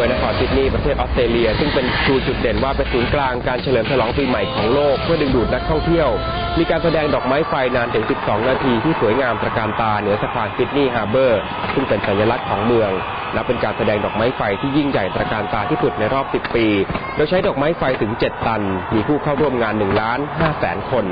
วยนครซิดนีย์ประเทศออสเตรเลีย ซึ่งเป็นชูจุดเด่นว่าเป็นศูนย์กลางการเฉลิมฉลองปีใหม่ของโลกเพื่อดึงดูดนักท่องเที่ยว มีการแสดงดอกไม้ไฟนานถึง 12 นาทีที่สวยงามตระการตาเหนือสะพานซิดนีย์ฮาร์เบอร์ ซึ่งเป็นสัญลักษณ์ของเมืองและเป็นการแสดงดอกไม้ไฟที่ยิ่งใหญ่ตระการตาที่สุดในรอบ 10 ปี โดยใช้ดอกไม้ไฟถึง 7 ตัน มีผู้เข้าร่วมงาน1ล้าน5แสนคน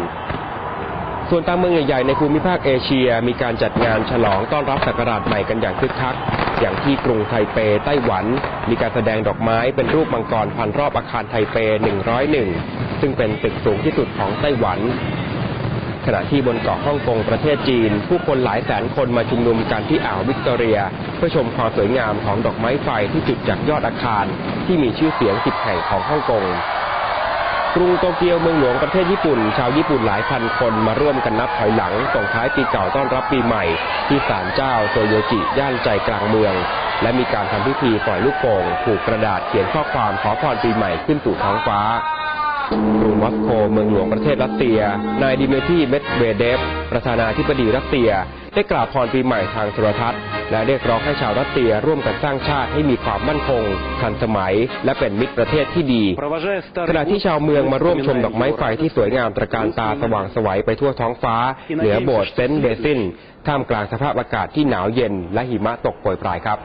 ส่วนตามเมืองใหญ่ๆในภูมิภาคเอเชีย มีการจัดงานฉลองต้อนรับศักราชใหม่กันอย่างคึกคัก อย่างที่กรุงไทเปไต้หวัน มีการแสดงดอกไม้เป็นรูปมังกรพันรอบอาคารไทเป 101 ซึ่งเป็นตึกสูงที่สุดของไต้หวัน ขณะที่บนเกาะฮ่องกงประเทศจีน ผู้คนหลายแสนคนมาชุมนุมกันที่อ่าววิกตอเรีย เพื่อชมความสวยงามของดอกไม้ไฟที่จุดจากยอดอาคาร ที่มีชื่อเสียงสิบแห่งของฮ่องกง กรุงโตเกียวเมืองหลวงประเทศญี่ปุ่น ชาวญี่ปุ่นหลายพันคนมาร่วมกันนับถอยหลังส่งท้ายปีเก่าต้อนรับปีใหม่ ที่ศาลเจ้าโซโยจิย่านใจกลางเมือง และมีการทำพิธีปล่อยลูกโป่งผูกกระดาษเขียนข้อความขอพรปีใหม่ขึ้นสู่ท้องฟ้า กรุงมอสโกเมืองหลวงประเทศรัสเซีย นายดิเมทีเมดเวเดฟ ประธานาธิบดีรัสเซีย ได้กล่าวพรปีใหม่ทางโทรทัศน์ และเรียกร้องให้ชาวรัสเซียร่วมกันสร้างชาติให้มีความมั่นคง ทันสมัย และเป็นมิตรประเทศที่ดี ขณะที่ชาวเมืองมาร่วมชมดอกไม้ไฟที่สวยงามตระการตาสว่างสวัยไปทั่วท้องฟ้า เหนือโบสถ์เซนต์เบซินท่ามกลางสภาพอากาศที่หนาวเย็นและหิมะตกโปรยปลายครับ